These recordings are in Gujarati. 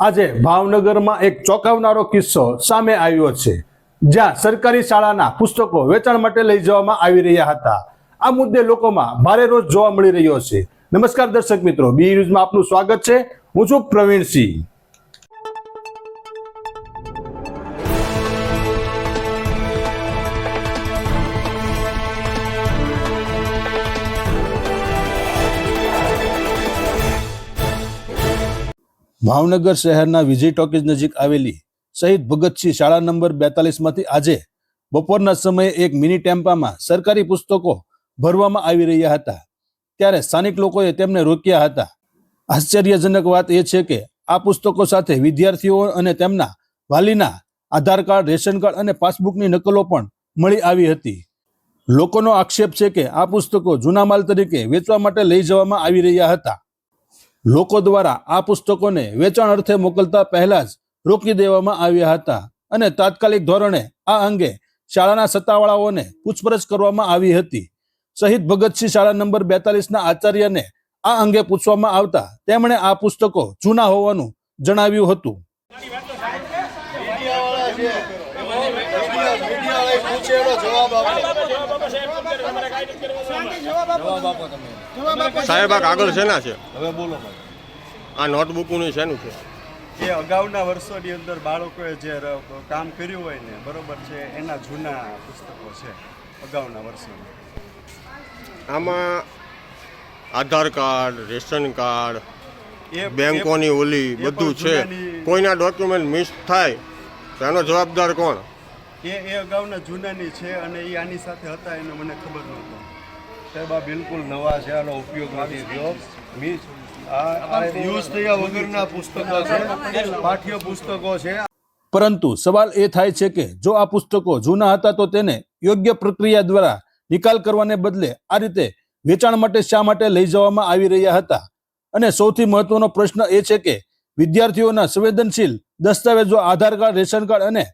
આજે ભાવનગરમાં એક ચોંકાવનારો કિસ્સો સામે આવ્યો છે. જ્યાં સરકારી શાળાના પુસ્તકો વેચાણ માટે લઈ જવામાં આવી રહ્યા હતા. આ મુદ્દે લોકોમાં ભારે રોષ જોવા મળી રહ્યો છે. નમસ્કાર દર્શક મિત્રો, બી ન્યૂઝમાં આપનું સ્વાગત છે. હું છું પ્રવીણસિંહ. ભાવનગર શહેરના વિજય ટોકીજ નજીક આવેલી શહીદ ભગતસિંહ શાળા નંબર બેતાલીસમાંથી આજે બપોરના સમયે એક મિની ટેમ્પામાં સરકારી પુસ્તકો ભરવામાં આવી રહ્યા હતા. ત્યારે સ્થાનિક લોકોએ તેમને રોક્યા હતા. આશ્ચર્યજનક વાત એ છે કે આ પુસ્તકો સાથે વિદ્યાર્થીઓ અને તેમના વાલીના આધાર કાર્ડ, રેશન કાર્ડ અને પાસબુકની નકલો પણ મળી આવી હતી. લોકોનો આક્ષેપ છે કે આ પુસ્તકો જૂના માલ તરીકે વેચવા માટે લઈ જવામાં આવી રહ્યા હતા. લોકો દ્વારા આ પુસ્તકોને વેચાણ અર્થે મોકલતા પહેલા જ રોકી દેવામાં આવ્યા હતા અને તાત્કાલિક ધોરણે આ અંગે શાળાના સત્તાવાળાઓને પૂછપરછ કરવામાં આવી હતી. શહીદ ભગતસિંહ શાળા નંબર બેતાલીસના આચાર્યને આ અંગે પૂછવામાં આવતા તેમણે આ પુસ્તકો જૂના હોવાનું જણાવ્યું હતું. સાહેબ આ કાગળ શેના છે? હવે બોલો આ નોટબુકનું શેનું છે? એ અગાઉના વર્ષોની અંદર બાળકોએ જે કામ કર્યું હોય ને બરોબર છે એના જૂના પુસ્તકો છે અગાઉના વર્ષોના. આમાં આધાર કાર્ડ રેશન કાર્ડ બેંકોની ઓલી બધું છે. કોઈના ડોક્યુમેન્ટ મિસ થાય તો એનો જવાબદાર કોણ? એ એ અગાઉના જૂનાની છે અને એ આની સાથે હતા એને મને ખબર નહોતી. સાહેબ આ બિલકુલ નવા છે આનો ઉપયોગ નથી થયો. મી આ આ યુઝ થયા વગરના પુસ્તકો છે પાઠ્ય પુસ્તકો છે. પરંતુ સવાલ એ થાય છે કે જો આ પુસ્તકો જૂના હતા તો તેને યોગ્ય પ્રક્રિયા દ્વારા નિકાલ કરવાને બદલે આ રીતે વેચાણ માટે શા માટે લઈ જવામાં આવી રહ્યા હતા? અને સૌથી મહત્વનો પ્રશ્ન એ છે કે વિદ્યાર્થીઓના સંવેદનશીલ દસ્તાવેજો આધાર કાર્ડ રેશન કાર્ડ અને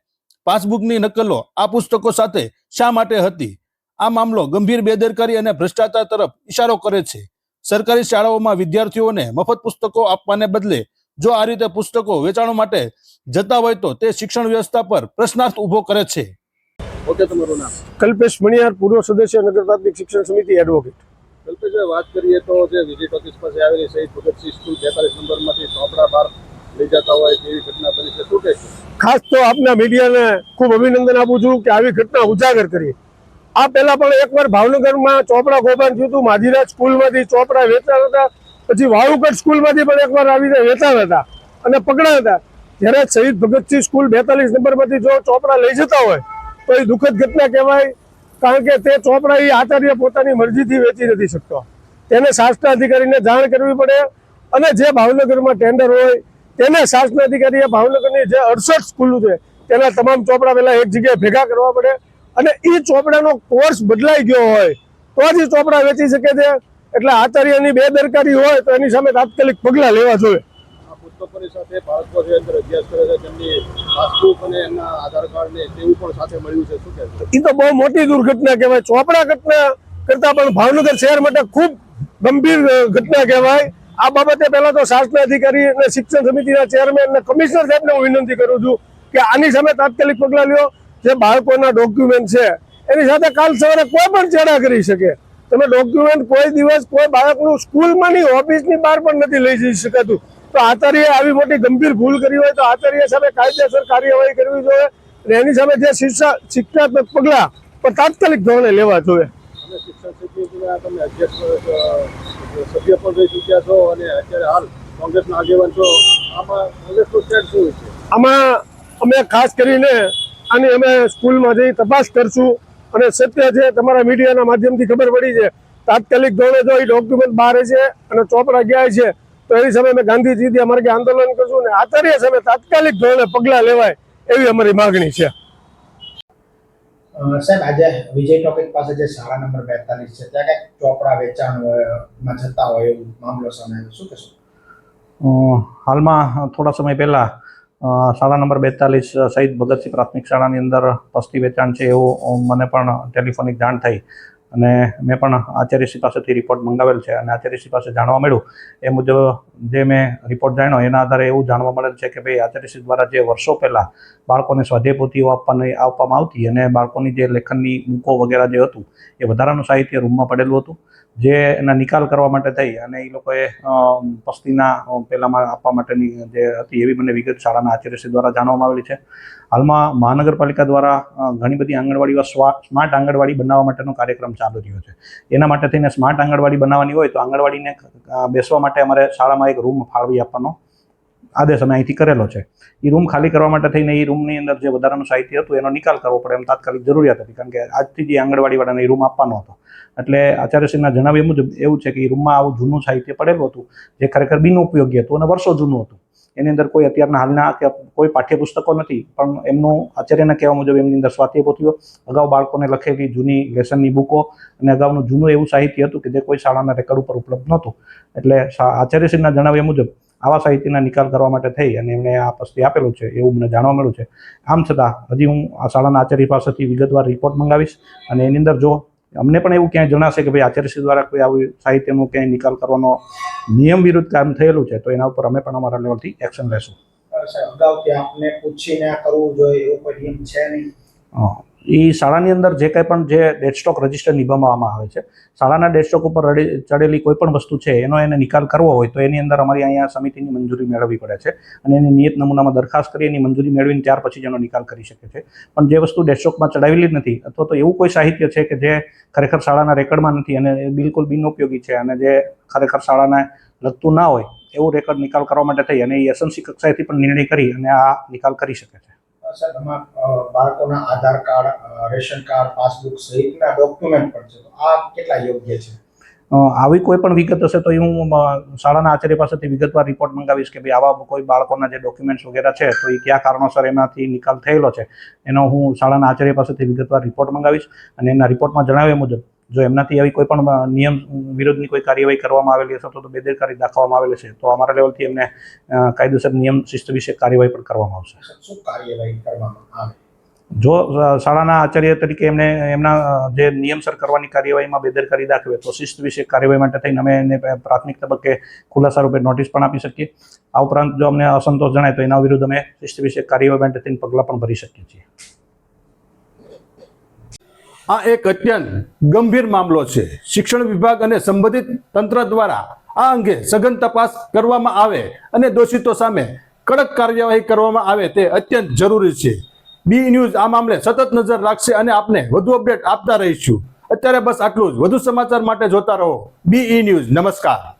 પાસબુકની નકલો આ પુસ્તકો સાથે શા માટે હતી? આ મામલો ગંભીર બેદરકારી અને ભ્રષ્ટાચાર તરફ ઇશારો કરે છે. સરકારી શાળાઓમાં વિદ્યાર્થીઓને મફત પુસ્તકો આપવાને બદલે જો આ રીતે પુસ્તકો વેચાણ માટે જતા હોય તો તે શિક્ષણ વ્યવસ્થા પર પ્રશ્નાર્થ ઊભો કરે છે. ઓકે તમારું નામ? કલ્પેશ મણિયાર પૂર્વ સદસ્ય નગર પ્રાથમિક શિક્ષણ સમિતિ એડવોકેટ. કલ્પેશ વાત કરીએ તો જે વિઝિટ ઓફિસ પાસે આવેલી શહીદ ભગતસિંહ સ્કૂલ બેતાલીસ નંબરમાંથી ચોપડા બહાર લઈ જતા હોય તેવી ઘટના બની છે. શું ખાસ તો આપના મીડિયાને ખૂબ અભિનંદન આપું છું કે આવી ઘટના ઉજાગર કરી આ પહેલા પણ એકવાર ભાવનગરમાં ચોપડા કૌભાંડ થયું હતું. માધીરાજ સ્કૂલમાંથી ચોપડા વેચાતા હતા. પછી વાળુકટ સ્કૂલમાંથી પણ એકવાર આવીને રીતે હતા અને પકડાયા હતા. જ્યારે શહીદ ભગતસિંહ સ્કૂલ બેતાલીસ નંબરમાંથી જો ચોપડા લઈ જતા હોય, તો એ દુઃખદ ઘટના કહેવાય. કારણ કે તે ચોપડા એ આચાર્ય પોતાની મરજીથી વેચી નથી શકતો. તેને શાસન અધિકારીને જાણ કરવી પડે અને જે ભાવનગરમાં ટેન્ડર હોય તેને શાસન અધિકારીએ ભાવનગરની જે અડસઠ સ્કૂલો છે તેના તમામ ચોપડા પહેલાં એક જગ્યાએ ભેગા કરવા પડે. અને એ ચોપડાનો કોર્સ બદલાઈ ગયો હોય તો જ એ ચોપડા વેચી શકે છે. એટલે આચાર્યની બેદરકારી હોય તો એની સામે તાત્કાલિક પગલાં લેવા જોઈએ. એ તો બહુ મોટી દુર્ઘટના કહેવાય. ચોપડા ઘટના કરતા પણ ભાવનગર શહેર માટે ખૂબ ગંભીર ઘટના કહેવાય. આ બાબતે પહેલા તો શાસન અધિકારી અને શિક્ષણ સમિતિના ચેરમેન અને કમિશનર સાહેબને હું વિનંતી કરું છું કે આની સામે તાત્કાલિક પગલાં લ્યો. જે બાળકોના ડોક્યુમેન્ટ છે, એની સાથે કાલ સવારે કોઈ પણ ચેડા કરી શકે. તમે ડોક્યુમેન્ટ કોઈ દિવસ કોઈ બાળકનું સ્કૂલમાં નહીં, ઓફિસની બહાર પણ નથી લઈ જઈ શકાતું. તો આચાર્યએ આવી મોટી ગંભીર ભૂલ કરી હોય તો આચાર્ય સામે કાયદેસર કાર્યવાહી કરવી જોઈએ. અને એની સામે જે શિક્ષા, શિક્ષાત્મક પગલાં, પણ તાત્કાલિક ધોરણે લેવા જોઈએ. તમે શિક્ષણ સમિતિના તમે અધ્યક્ષ સભ્ય પણ રહી ચૂક્યા છો અને અત્યારે હાલ કોંગ્રેસના આગેવાન છો. આમાં કોંગ્રેસનું સ્ટેન્ડ શું છે? આમાં અમે ખાસ કરીને આની અમે સ્કૂલમાં જઈ તપાસ કરશું અને સત્ય છે, તમારા મીડિયાના માધ્યમથી ખબર પડી છે, તાત્કાલિક ધોરણે જો એ ડોક્યુમેન્ટ બહાર છે અને ચોપડા ગયા છે તો એની સામે અમે ગાંધીજી અમારે આંદોલન કરશું અને આચાર્ય સામે તાત્કાલિક ધોરણે પગલાં લેવાય એવી અમારી માગણી છે. સાહેબ, આજે વિજય ટોપિક પાસે જે શાળા નંબર બેતાલીસ છે, ત્યાં કંઈક ચોપડા વેચાણમાં જતા હોય એવું મામલો સામે શું કહેશો? હાલમાં થોડા સમય પહેલાં શાળા નંબર બેતાલીસ શહીદ ભગતસિંહ પ્રાથમિક શાળાની અંદર પસ્તી વેચાણ છે એવું મને પણ ટેલિફોનિક જાણ થઈ. અને મેં પણ આચાર્યશ્રી પાસેથી રિપોર્ટ મંગાવેલ છે અને આચાર્યશ્રી પાસે જાણવા મળ્યું. એ મુજબ જે મેં રિપોર્ટ જાણ્યો એના આધારે એવું જાણવા મળેલ છે કે ભાઈ આચાર્યશ્રી દ્વારા જે વર્ષો પહેલાં બાળકોને સ્વાધ્યાય આપવાની આપવામાં આવતી અને બાળકોની જે લેખનની બુકો વગેરે જે હતું એ વધારાનું સાહિત્ય રૂમમાં પડેલું હતું. જે એના નિકાલ કરવા માટે થઈ અને એ લોકોએ પસ્તીના પહેલામાં આપવા માટેની જે હતી એવી મને વિગત શાળાના આચાર્યશ્રી દ્વારા જાણવામાં આવેલી છે. હાલમાં મહાનગરપાલિકા દ્વારા ઘણી બધી આંગણવાડીઓ સ્માર્ટ આંગણવાડી બનાવવા માટેનો કાર્યક્રમ ચાલુ રહ્યો છે. એના માટે થઈને સ્માર્ટ આંગણવાડી બનાવવાની હોય તો આંગણવાડીને બેસવા માટે અમારે શાળામાં એક રૂમ ફાળવી આપવાનો આદેશ અમે અહીંથી કરેલો છે. એ રૂમ ખાલી કરવા માટે થઈને એ રૂમની અંદર જે વધારાનું સાહિત્ય હતું, એનો નિકાલ કરવો પડે એમ તાત્કાલિક જરૂરિયાત હતી, કારણ કે આજથી જે આંગણવાડીવાળાને એ રૂમ આપવાનો હતો. એટલે આચાર્યશ્રીના જણાવ્યા મુજબ એવું છે કે એ રૂમમાં આવું જૂનું સાહિત્ય પડેલું હતું, જે ખરેખર બિનઉપયોગી હતું અને વર્ષો જૂનું હતું. એની અંદર કોઈ અત્યારના હાલના કે કોઈ પાઠ્યપુસ્તકો નથી, પણ એમનું આચાર્યના કહેવા મુજબ એમની અંદર સ્વાધ્યાય પોથીઓ, અગાઉ બાળકોને લખેલી જૂની લેસનની બુકો અને અગાઉનું જૂનું એવું સાહિત્ય હતું કે જે કોઈ શાળાના રેકર્ડ ઉપર ઉપલબ્ધ નહોતું. એટલે આચાર્યશ્રીના જણાવ્યા મુજબ આવા સાહિત્યના નિકાલ કરવા માટે થઈ અને એમણે આ પસ્તી આપેલું છે એવું મને જાણવા મળ્યું છે. આમ છતાં હજી હું આ શાળાના આચાર્ય પાસેથી વિગતવાર રિપોર્ટ મંગાવીશ અને એની અંદર જો અમને પણ એવું ક્યાંય જણાશે કે ભાઈ આચાર્યશ્રી દ્વારા કોઈ આવી સાહિત્યનું ક્યાંય નિકાલ કરવાનો નિયમ વિરુદ્ધ કામ થયેલું છે તો એના ઉપર અમે પણ અમારા લેવલથી એક્શન લેશું. અગાઉ ત્યાં આપને પૂછીને કરવું જોઈએ એવો કોઈ નિયમ છે નહીં? એ શાળાની અંદર જે કંઈ પણ જે ડેડસ્ટોક રજિસ્ટર નિભાવવામાં આવે છે, શાળાના ડેડસ્ટોક ઉપર ચડેલી કોઈ પણ વસ્તુ છે, એનો એને નિકાલ કરવો હોય તો એની અંદર અમારી અહીંયા સમિતિની મંજૂરી મેળવવી પડે છે અને એની નિયત નમૂનામાં દરખાસ્ત કરી એની મંજૂરી મેળવીને ત્યાર પછી જ એનો નિકાલ કરી શકે છે. પણ જે વસ્તુ ડેડસ્ટોકમાં ચડાવેલી જ નથી, અથવા તો એવું કોઈ સાહિત્ય છે કે જે ખરેખર શાળાના રેકર્ડમાં નથી અને એ બિલકુલ બિનઉપયોગી છે અને જે ખરેખર શાળાને લગતું ના હોય, એવું રેકર્ડ નિકાલ કરવા માટે થઈ અને એ એસએમસી કક્ષાએથી પણ નિર્ણય કરી અને આ નિકાલ કરી શકે છે. સાહેબ આમાં બાળકોના Aadhaar card ration card, passbook સહિતના ડોક્યુમેન્ટ પણ છે. આ કેટલા યોગ્ય છે? આવી કોઈ પણ વિગત હશે તો એ હું શાળાના આચાર્ય પાસેથી વિગતવાર રિપોર્ટ મંગાવીશ કે ભાઈ આવા કોઈ બાળકોના જે ડોક્યુમેન્ટ્સ વગેરે છે, તો એ કયા કારણોસર એમાંથી નિકાલ થયેલો છે, એનો હું શાળાના આચાર્ય પાસેથી વિગતવાર રિપોર્ટ મંગાવીશ અને એના રિપોર્ટમાં જણાવ્યા મુજબ જો એમનાથી આવી કોઈ પણ નિયમ વિરુદ્ધની કોઈ કાર્યવાહી કરવામાં આવેલી હશે તો બેદરકારી દાખવવામાં આવેલી છે. તો અમારા લેવલથી એમને કાયદેસર નિયમ શિસ્ત વિશે કાર્યવાહી પણ કરવામાં આવશે. શું કાર્યવાહી કરવામાં આવે? જો શાળાના આચાર્ય તરીકે એમને એમના જે નિયમસર કરવાની કાર્યવાહીમાં બેદરકારી દાખવે તો શિસ્ત વિશે કાર્યવાહી માટે થઈને અમે એને પ્રાથમિક તબક્કે ખુલાસા રૂપે નોટિસ પણ આપી શકીએ. આ ઉપરાંત જો અમને અસંતોષ જણાય તો એના વિરુદ્ધ અમે શિસ્ત વિશે કાર્યવાહી માટે થઈને પગલાં પણ ભરી શકીએ છીએ. આ એક અત્યંત ગંભીર મામલો છે. શિક્ષણ વિભાગ અને સંબંધિત તંત્ર દ્વારા આ અંગે સઘન તપાસ કરવામાં આવે અને દોષિતો સામે કડક કાર્યવાહી કરવામાં આવે તે અત્યંત જરૂરી છે. બી ન્યૂઝ આ મામલે સતત નજર રાખશે અને આપને વધુ અપડેટ આપતા રહીશું. અત્યારે બસ આટલું જ. વધુ સમાચાર માટે જોતા રહો. B news. નમસ્કાર.